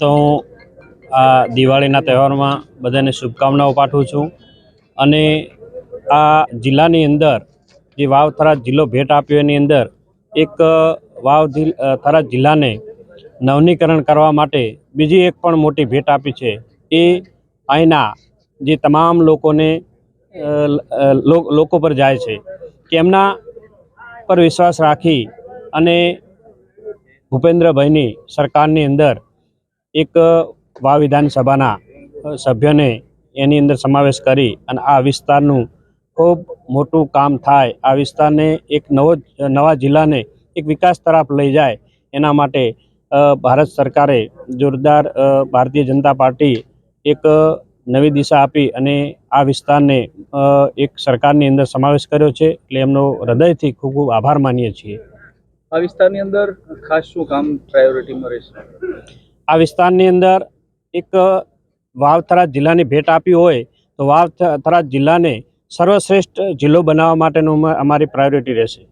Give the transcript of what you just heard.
તો હું આ દિવાળીના તહેવારમાં બધાને શુભકામનાઓ પાઠવું છું. અને આ જિલ્લાની અંદર જે વાવ થરાદ જિલ્લો ભેટ આપ્યો એની અંદર એક વાવ થરાદ જિલ્લાને નવનીકરણ કરવા માટે બીજી એક પણ મોટી ભેટ આપી છે. એ અહીંના જે તમામ લોકોને લોકો પર જાય છે કે એમના પર વિશ્વાસ રાખી અને ભૂપેન્દ્રભાઈની સરકારની અંદર એક વા વિધાનસભાના સભ્યને એની અંદર સમાવેશ કરી અને આ વિસ્તારનું ખૂબ મોટું કામ થાય. આ વિસ્તારને એક નવો નવા જિલ્લાને એક વિકાસ તરફ લઈ જાય. એના માટે ભારત સરકારે જોરદાર ભારતીય જનતા પાર્ટી એક નવી દિશા આપી અને આ વિસ્તારને એક સરકારની અંદર સમાવેશ કર્યો છે. એટલે એમનો હૃદયથી ખૂબ ખૂબ આભાર માનીએ છીએ. આ વિસ્તારની અંદર ખાસ શું કામ પ્રાયોરિટીમાં રહેશે? આ વિસ્તારની અંદર એક વાવ થરાદ જિલ્લાની ભેટ આપી હોય તો વાવ થરાદ જિલ્લાને સર્વશ્રેષ્ઠ જિલ્લો બનાવવા માટેનું અમારી પ્રાયોરિટી રહેશે.